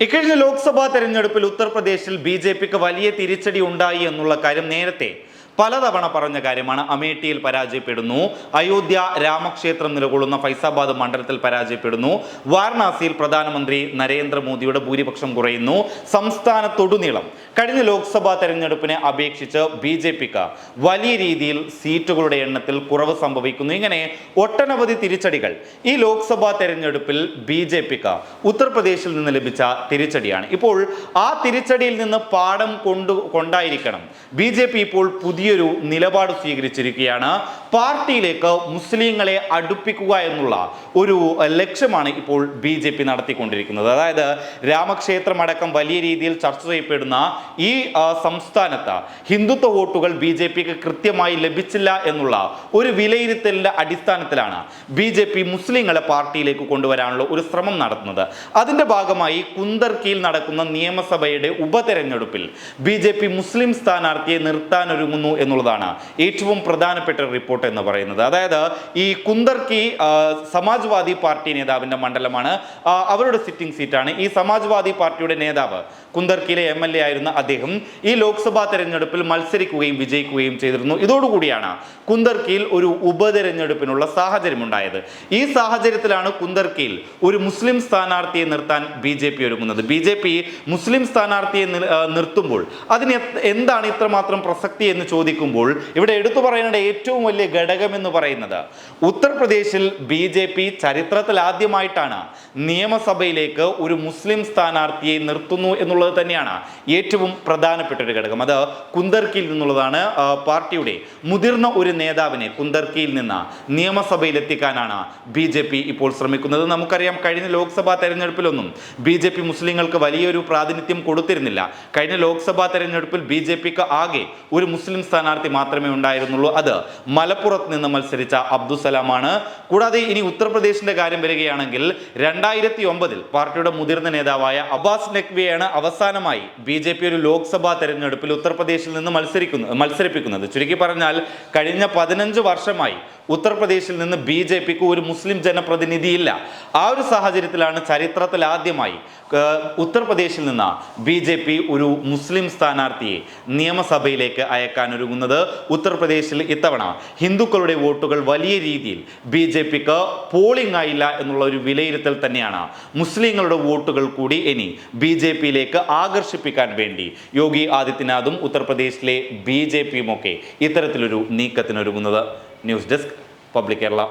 ഇക്കഴിഞ്ഞ ലോക്സഭാ തെരഞ്ഞെടുപ്പിൽ ഉത്തർപ്രദേശിൽ ബി ജെ പിക്ക് വലിയ തിരിച്ചടി ഉണ്ടായി എന്നുള്ള കാര്യം നേരത്തെ പലതവണ പറഞ്ഞ കാര്യമാണ്. അമേഠിയിൽ പരാജയപ്പെടുന്നു. അയോധ്യ രാമക്ഷേത്രം നിലകൊള്ളുന്ന ഫൈസാബാദ് മണ്ഡലത്തിൽ പരാജയപ്പെടുന്നു. വാരണാസിയിൽ പ്രധാനമന്ത്രി നരേന്ദ്രമോദിയുടെ ഭൂരിപക്ഷം കുറയുന്നു. സംസ്ഥാനത്തൊടുനീളം കഴിഞ്ഞ ലോക്സഭാ തെരഞ്ഞെടുപ്പിനെ അപേക്ഷിച്ച് ബി ജെ പിക്ക് വലിയ രീതിയിൽ സീറ്റുകളുടെ എണ്ണത്തിൽ കുറവ് സംഭവിക്കുന്നു. ഇങ്ങനെ ഒട്ടനവധി തിരിച്ചടികൾ ഈ ലോക്സഭാ തെരഞ്ഞെടുപ്പിൽ ബി ജെ പിക്ക് ഉത്തർപ്രദേശിൽ നിന്ന് ലഭിച്ച തിരിച്ചടിയാണ്. ഇപ്പോൾ ആ തിരിച്ചടിയിൽ നിന്ന് പാഠം കൊണ്ടു കൊണ്ടായിരിക്കണം ബി ജെ പി ഇപ്പോൾ പുതിയൊരു നിലപാട് സ്വീകരിച്ചിരിക്കുകയാണ്. പാർട്ടിയിലേക്ക് മുസ്ലിങ്ങളെ അടുപ്പിക്കുക എന്നുള്ള ഒരു ലക്ഷ്യമാണ് ഇപ്പോൾ ബി ജെ പി നടത്തിക്കൊണ്ടിരിക്കുന്നത്. അതായത് രാമക്ഷേത്രം അടക്കം വലിയ രീതിയിൽ ചർച്ച ചെയ്യപ്പെടുന്ന ഈ സംസ്ഥാനത്ത് ഹിന്ദുത്വ വോട്ടുകൾ ബി ജെ പിക്ക് കൃത്യമായി ലഭിച്ചില്ല എന്നുള്ള ഒരു വിലയിരുത്തലിന്റെ അടിസ്ഥാനത്തിലാണ് ബി ജെ പി മുസ്ലിങ്ങളെ പാർട്ടിയിലേക്ക് കൊണ്ടുവരാനുള്ള ഒരു ശ്രമം നടത്തുന്നത്. അതിന്റെ ഭാഗമായി കുന്തർക്കിയിൽ നടക്കുന്ന നിയമസഭയുടെ ഉപതെരഞ്ഞെടുപ്പിൽ ബി ജെ പി മുസ്ലിം സ്ഥാനാർത്ഥിയെ നിർത്താനൊരുങ്ങുന്നു എന്നുള്ളതാണ് ഏറ്റവും പ്രധാനപ്പെട്ട റിപ്പോർട്ട് എന്ന് പറയുന്നത്. അതായത് ഈ കുന്ദർക്കി സമാജ്വാദി പാർട്ടി നേതാവിന്റെ മണ്ഡലമാണ്. അവരുടെ സിറ്റിംഗ് സീറ്റാണ് ഈ സമാജ്വാദി പാർട്ടിയുടെ നേതാവ് കുന്ദർക്കിയിലെ എം എൽ എ ആയിരുന്ന അദ്ദേഹം ഈ ലോക്സഭാ തെരഞ്ഞെടുപ്പിൽ മത്സരിക്കുകയും വിജയിക്കുകയും ചെയ്തിരുന്നു. ഇതോടുകൂടിയാണ് കുന്ദർക്കിയിൽ ഒരു ഉപതെരഞ്ഞെടുപ്പിനുള്ള സാഹചര്യം ഉണ്ടായത് ഈ സാഹചര്യത്തിലാണ് കുന്ദർക്കിയിൽ ഒരു മുസ്ലിം സ്ഥാനാർത്ഥിയെ നിർത്താൻ ബി ജെ പി ഒരുങ്ങുന്നത്. ബി ജെ പി മുസ്ലിം സ്ഥാനാർത്ഥിയെ നിർത്തുമ്പോൾ അതിന് എന്താണ് ഇത്രമാത്രം പ്രസക്തി എന്ന് ചോദിക്കുമ്പോൾ ഇവിടെ എടുത്തു പറയേണ്ട ഏറ്റവും വലിയ ഘടകം എന്ന് പറയുന്നത് ഉത്തർപ്രദേശിൽ ബി ജെ പി ചരിത്രത്തിൽ ആദ്യമായിട്ടാണ് നിയമസഭയിലേക്ക് ഒരു മുസ്ലിം സ്ഥാനാർത്ഥിയെ നിർത്തുന്നു എന്നുള്ളത് തന്നെയാണ് ഏറ്റവും പ്രധാനപ്പെട്ട ഒരു ഘടകം. അത് കുന്തർക്കിയിൽ നിന്നുള്ളതാണ് പാർട്ടിയുടെ മുതിർന്ന ഒരു നേതാവിനെ കുന്തർക്കിയിൽ നിന്ന് നിയമസഭയിലെത്തിക്കാനാണ് ബി ജെ പി ഇപ്പോൾ ശ്രമിക്കുന്നത്. നമുക്കറിയാം കഴിഞ്ഞ ലോക്സഭാ തെരഞ്ഞെടുപ്പിലൊന്നും ബി ജെ പി മുസ്ലിങ്ങൾക്ക് വലിയൊരു പ്രാതിനിധ്യം കൊടുത്തിരുന്നില്ല. കഴിഞ്ഞ ലോക്സഭാ തെരഞ്ഞെടുപ്പിൽ ബി ജെ പിക്ക് ആകെ ഒരു മുസ്ലിം സ്ഥാനാർത്ഥി മാത്രമേ ഉണ്ടായിരുന്നുള്ളൂ. അത് മലപ്പുറത്ത് നിന്ന് മത്സരിച്ച അബ്ദുസലാമാണ് കൂടാതെ ഇനി ഉത്തർപ്രദേശിന്റെ കാര്യം വരികയാണെങ്കിൽ രണ്ടായിരത്തി ഒമ്പതിൽ പാർട്ടിയുടെ മുതിർന്ന നേതാവായ അബ്ബാസ് നഖ്വിയാണ് അവസാനമായി ബി ജെ പി ഒരു ലോക്സഭാ തെരഞ്ഞെടുപ്പിൽ ഉത്തർപ്രദേശിൽ നിന്ന് മത്സരിക്കുന്നു മത്സരിപ്പിക്കുന്നത്. ചുരുക്കി പറഞ്ഞാൽ കഴിഞ്ഞ പതിനഞ്ച് വർഷമായി ഉത്തർപ്രദേശിൽ നിന്ന് ബി ജെ പിക്ക് ഒരു മുസ്ലിം ജനപ്രതിനിധിയില്ല. ആ ഒരു സാഹചര്യത്തിലാണ് ചരിത്രത്തിൽ ആദ്യമായി ഉത്തർപ്രദേശിൽ നിന്ന് ബി ജെ പി ഒരു മുസ്ലിം സ്ഥാനാർത്ഥിയെ നിയമസഭയിലേക്ക് അയക്കാൻ ഒരുങ്ങുന്നത് ഉത്തർപ്രദേശിൽ ഇത്തവണ. ഹിന്ദുക്കളുടെ വോട്ടുകൾ വലിയ രീതിയിൽ ബി ജെ പിക്ക് പോളിംഗ് ആയില്ല എന്നുള്ള ഒരു വിലയിരുത്തൽ തന്നെയാണ്. മുസ്ലിങ്ങളുടെ വോട്ടുകൾ കൂടി ഇനി ബി ജെ പിയിലേക്ക് ആകർഷിപ്പിക്കാൻ വേണ്ടി യോഗി ആദിത്യനാഥും ഉത്തർപ്രദേശിലെ ബി ജെ പിയും ഒക്കെ ഇത്തരത്തിലൊരു നീക്കത്തിനൊരുങ്ങുന്നത്. News desk public Kerala.